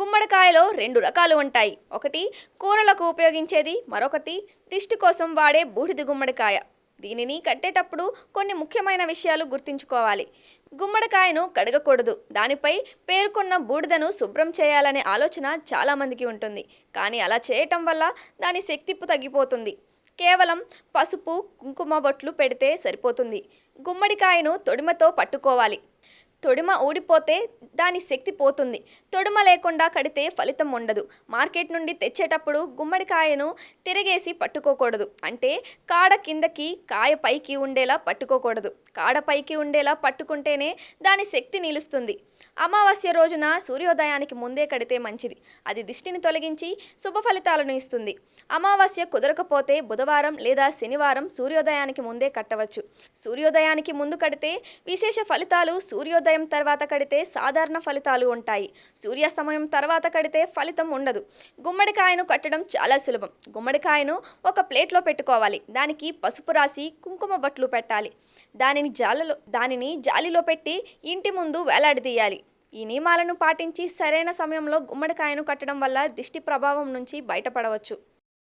గుమ్మడికాయలో రెండు రకాలు ఉంటాయి. ఒకటి కూరలకు ఉపయోగించేది. మరొకటి దిష్టి కోసం వాడే బూడిద గుమ్మడికాయ. దీనిని కట్టేటప్పుడు కొన్ని ముఖ్యమైన విషయాలు గుర్తుంచుకోవాలి. గుమ్మడికాయను కడగకూడదు. దానిపై పేర్కొన్న బూడిదను శుభ్రం చేయాలనే ఆలోచన చాలామందికి ఉంటుంది. కానీ అలా చేయటం వల్ల దాని శక్తి తగ్గిపోతుంది. కేవలం పసుపు కుంకుమ బొట్లు పెడితే సరిపోతుంది. గుమ్మడికాయను తొడిమతో పట్టుకోవాలి. తొడిమ ఊడిపోతే దాని శక్తి పోతుంది. తొడిమ లేకుండా కడితే ఫలితం ఉండదు. మార్కెట్ నుండి తెచ్చేటప్పుడు గుమ్మడికాయను తిరగేసి పట్టుకోకూడదు. అంటే కాడ కిందకి కాయ పైకి ఉండేలా పట్టుకోకూడదు. కాడ పైకి ఉండేలా పట్టుకుంటేనే దాని శక్తి నిలుస్తుంది. అమావాస్య రోజున సూర్యోదయానికి ముందే కడితే మంచిది. అది దిష్టిని తొలగించి శుభ ఫలితాలను ఇస్తుంది. అమావాస్య కుదరకపోతే బుధవారం లేదా శనివారం సూర్యోదయానికి ముందే కట్టవచ్చు. సూర్యోదయానికి ముందు కడితే విశేష ఫలితాలు సూర్యోదయం తర్వాత కడితే సాధారణ ఫలితాలు ఉంటాయి. సూర్యాస్తమయం తర్వాత కడితే ఫలితం ఉండదు. గుమ్మడికాయను కట్టడం చాలా సులభం. గుమ్మడికాయను ఒక ప్లేట్లో పెట్టుకోవాలి. దానికి పసుపు రాసి కుంకుమ బట్లు పెట్టాలి. దానిని జాలలో దానిని జాలిలో పెట్టి ఇంటి ముందు వేలాడదీయాలి. ఈ నియమాలను పాటించి సరైన సమయంలో గుమ్మడికాయను కట్టడం వల్ల దిష్టి ప్రభావం నుంచి బయటపడవచ్చు.